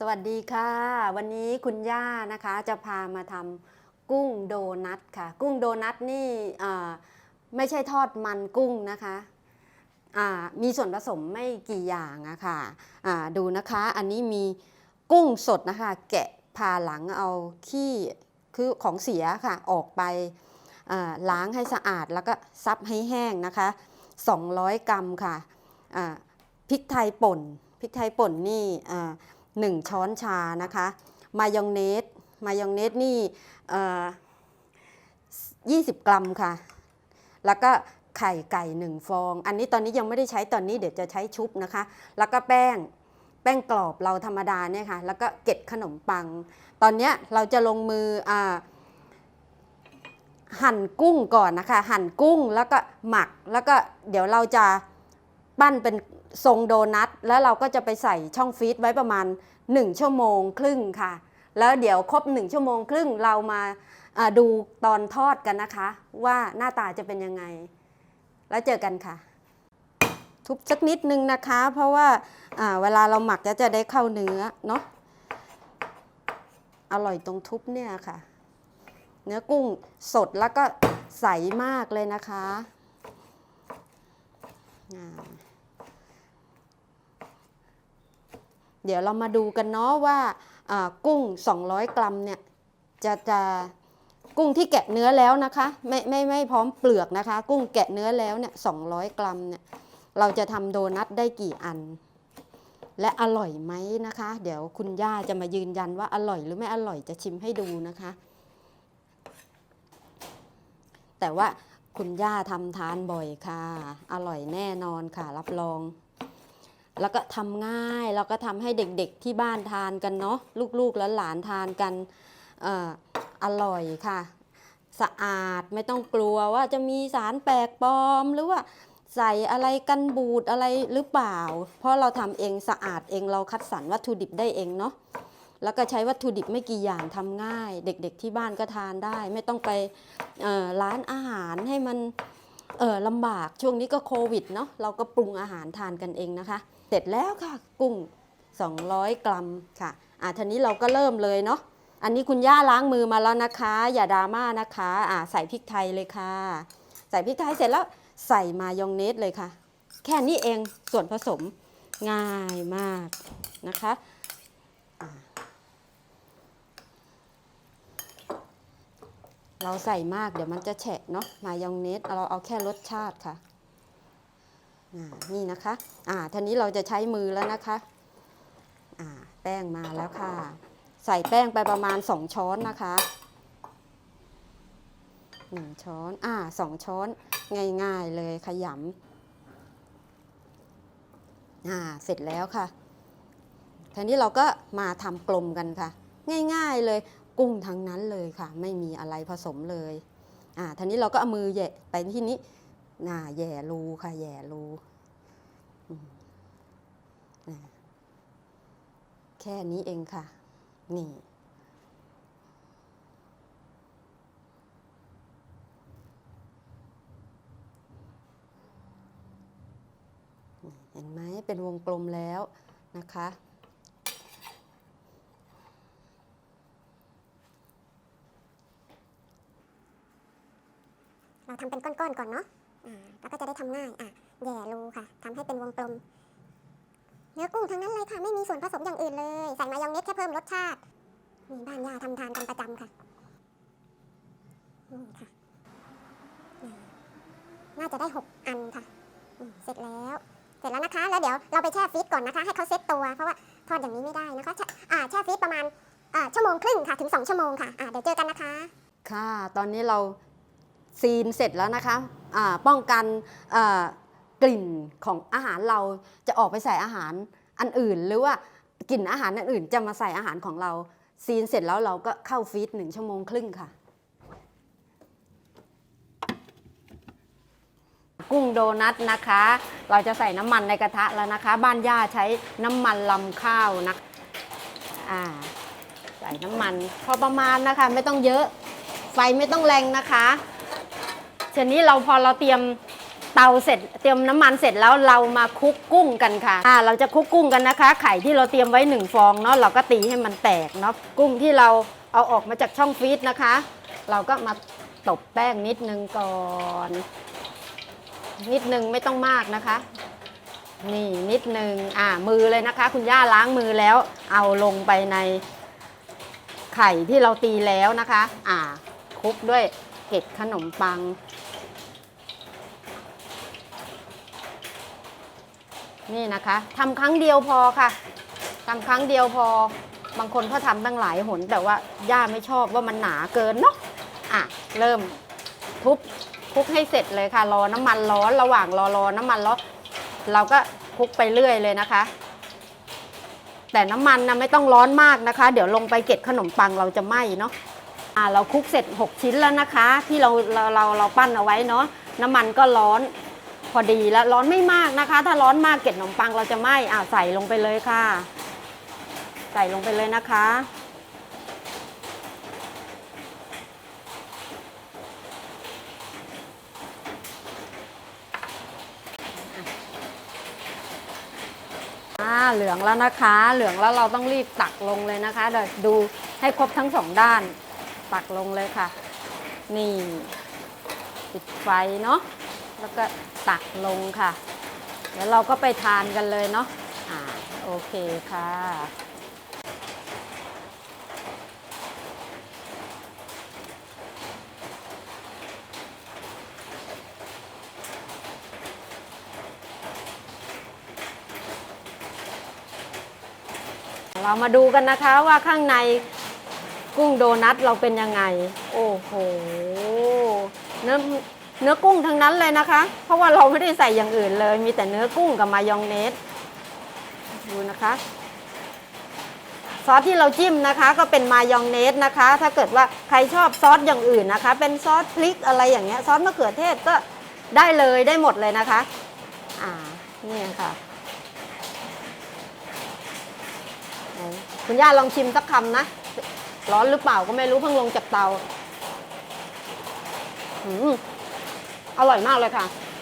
สวัสดีค่ะ วันนี้คุณย่านะคะจะพามาทำกุ้งโดนัทค่ะ กุ้งโดนัทนี่ไม่ใช่ทอดมันกุ้งนะคะมีส่วนผสมไม่กี่อย่างอะค่ะอ่าดูนะคะอันนี้มีกุ้งสดนะคะ แกะผ่าหลังเอาขี้คือของเสียค่ะออกไปล้างให้สะอาดแล้วก็ซับให้แห้งนะคะ 200 กรัมค่ะพริกไทยป่นพริกไทยป่นนี่ อ่าหนึ่งช้อนชานะคะ มายองเนส มายองเนสนี่เอ่อ20กรัมค่ะ แล้วก็ไข่ไก่หนึ่งฟอง อันนี้ตอนนี้ยังไม่ได้ใช้ตอนนี้เดี๋ยวจะใช้ชุบนะคะ แล้วก็แป้งแป้งกรอบเราธรรมดาเนี่ยค่ะ แล้วก็เกล็ดขนมปัง ตอนนี้เราจะลงมืออหั่นกุ้งก่อนนะคะ หั่นกุ้งแล้วก็หมักแล้วก็เดี๋ยวเราจะปั้นเป็น ทรงโดนัทแล้วเราก็จะไปใส่ช่องฟรีซไว้ประมาณ 1 ชั่วโมงครึ่งค่ะ แล้วเดี๋ยวครบ 1 ชั่วโมงครึ่งเรามาดูตอนทอดกันนะคะ ว่าหน้าตาจะเป็นยังไง แล้วเจอกันค่ะ ทุบสักนิดนึงนะคะ เพราะว่าอ่าเวลาเราหมักก็จะได้เข้าเนื้อเนาะอร่อยตรงทุบเนี่ยค่ะ เนื้อกุ้งสดแล้วก็ใสมากเลยนะคะอ่า เดี๋ยวเรามาดูกันเนาะว่ากุ้ง 200 กรัมเนี่ยจะจะกุ้งที่แกะเนื้อแล้วนะคะไม่ไม่ไม่พร้อมเปลือกนะคะ กุ้งแกะเนื้อแล้วเนี่ย200 กรัมเนี่ยเราจะทำโดนัทได้กี่อัน และอร่อยไหมนะคะ เดี๋ยวคุณย่าจะมายืนยันว่าอร่อยหรือไม่อร่อยจะชิมให้ดูนะคะ แต่ว่าคุณย่าทำทานบ่อยค่ะ อร่อยแน่นอนค่ะรับรอง แล้วก็ทำง่ายแล้วก็ทำให้เด็กๆที่บ้านทานกันเนาะลูกๆและหลานทานกันออร่อยค่ะ สะอาดไม่ต้องกลัวว่าจะมีสารแปลกปลอมหรือว่าใส่อะไรกันบูดอะไรหรือเปล่า เพราะเราทำเองสะอาดเองเราคัดสรรวัตถุดิบได้เองเนาะแล้วก็ใช้วัตถุดิบไม่กี่อย่างทำง่าย เด็กๆที่บ้านก็ทานได้ ไม่ต้องไปร้านอาหารให้มันลำบากช่วงนี้ก็โควิดเนาะเราก็ปรุงอาหารทานกันเองนะคะ เสร็จแล้วค่ะ กุ้ง 200 กรัมค่ะอะทีนี้เราก็เริ่มเลยเนาะอันนี้คุณย่าล้างมือมาแล้วนะคะ อย่าดราม่านะคะอะใส่พริกไทยเลยค่ะ ใส่พริกไทยเสร็จแล้วใส่มายองเนสเลยค่ะ แค่นี้เองส่วนผสมง่ายมากนะคะเราใส่มากเดี๋ยวมันจะแฉะเนาะมายองเนสเราเอาแค่รสชาติค่ะ นี่นะคะอ่าทีนี้เราจะใช้มือแล้วนะคะอ่าแป้งมาแล้วค่ะ ใส่แป้งไปประมาณ 2 ช้อนนะคะหนึ่งช้อนอ่าสองช้อนง่ายๆเลยขยำอ่าเสร็จแล้วค่ะทีนี้เราก็มาทำกลมกันค่ะ ง่ายๆเลยกุ้งทั้งนั้นเลยค่ะ ไม่มีอะไรผสมเลยอ่าทีนี้เราก็เอามือแหย่ไปที่นี้ หน่าแหย่รูค่ะแหย่รูแค่นี้เองค่ะ นี่ เห็นไหมเป็นวงกลมแล้วนะคะเราทำเป็นก้อนๆก่อนเนาะ อ่าก็จะได้ทำง่ายอะแย่รูค่ะทำให้เป็นวงกลม เนื้อกุ้งทั้งนั้นเลยค่ะ ไม่มีส่วนผสมอย่างอื่นเลย ใส่มายองเนสแค่เพิ่มรสชาตินี่บ้านย่าทำทานกันประจำค่ะนี่ค่ะอ่าน่าจะได้หกอันค่ะเสร็จแล้ว เสร็จแล้วนะคะ แล้วเดี๋ยวเราไปแช่ฟรีซก่อนนะคะ ให้เขาเซ็ตตัว เพราะว่าทอดอย่างนี้ไม่ได้นะคะแช่แช่ฟรีซประมาณชั่วโมงครึ่งค่ะ ถึงสองชั่วโมงค่ะอ่าเดี๋ยวเจอกันนะคะ ค่ะ ตอนนี้เราซีนเสร็จแล้วนะคะ ป้องกันกลิ่นของอาหารเราจะออกไปใส่อาหารอันอื่น หรือว่ากลิ่นอาหารอันอื่นจะมาใส่อาหารของเรา ซีนเสร็จแล้วเราก็เข้าฟรีซหนึ่งชั่วโมงครึ่งค่ะ กุ้งโดนัทนะคะ เราจะใส่น้ำมันในกระทะแล้วนะคะ บ้านย่าใช้น้ำมันลำข้าวนะอ่าใส่น้ำมันพอประมาณนะคะ ไม่ต้องเยอะ ไฟไม่ต้องแรงนะคะ ทีนี้เราพอเราเตรียมเตาเสร็จ เตรียมน้ำมันเสร็จแล้วเรามาคลุกกุ้งกันค่ะอ่าเราจะคลุกกุ้งกันนะคะ ไข่ที่เราเตรียมไว้หนึ่งฟองเนาะเราก็ตีให้มันแตกเนาะกุ้งที่เราเอาออกมาจากช่องฟรีซนะคะ เราก็มาตบแป้งนิดนึงก่อน นิดนึงไม่ต้องมากนะคะ นี่นิดนึงอ่ามือเลยนะคะ คุณย่าล้างมือแล้ว เอาลงไปในไข่ที่เราตีแล้วนะคะ อ่าคลุกด้วยเกล็ดขนมปัง นี่นะคะทำครั้งเดียวพอค่ะทำครั้งเดียวพอ บางคนเขาทำตั้งหลายหน แต่ว่าย่าไม่ชอบว่ามันหนาเกินเนาะอะเริ่มทุบทุบให้เสร็จเลยค่ะ รอน้ำมันร้อนระหว่างรอรอน้ำมันร้อนเราก็คลุกไปเรื่อยเลยนะคะ แต่น้ำมันนะไม่ต้องร้อนมากนะคะ เดี๋ยวลงไปเก็บขนมปังเราจะไหม้เนาะอ่าเราคลุกเสร็จ 6 ชิ้นแล้วนะคะ ที่เราเราเราเราปั้นเอาไว้เนาะน้ำมันก็ร้อน พอดีแล้วร้อนไม่มากนะคะ ถ้าร้อนมากเกล็ดขนมปังเราจะไหม้อ่าใส่ลงไปเลยค่ะ ใส่ลงไปเลยนะคะ อ่าเหลืองแล้วนะคะ เหลืองแล้วเราต้องรีบตักลงเลยนะคะเดี๋ยวดูให้ครบทั้งสองด้าน ตักลงเลยค่ะ นี่ ปิดไฟเนาะ แล้วก็ตักลงค่ะ เดี๋ยวเราก็ไปทานกันเลยเนาะอ่าโอเคค่ะเรามาดูกันนะคะว่าข้างในกุ้งโดนัทเราเป็นยังไง โอ้โหเนื้อ เนื้อกุ้งทั้งนั้นเลยนะคะ เพราะว่าเราไม่ได้ใส่อย่างอื่นเลย มีแต่เนื้อกุ้งกับมายองเนสดูนะคะซอสที่เราจิ้มนะคะก็เป็นมายองเนสนะคะ ถ้าเกิดว่าใครชอบซอสอย่างอื่นนะคะ เป็นซอสพริกอะไรอย่างเงี้ยซอสมะเขือเทศก็ได้เลยได้หมดเลยนะคะ อ่านี่ค่ะคุณย่าลองชิมสักคำนะ ร้อนหรือเปล่าก็ไม่รู้เพิ่งลงจากเตาอืม อร่อยมากเลยค่ะ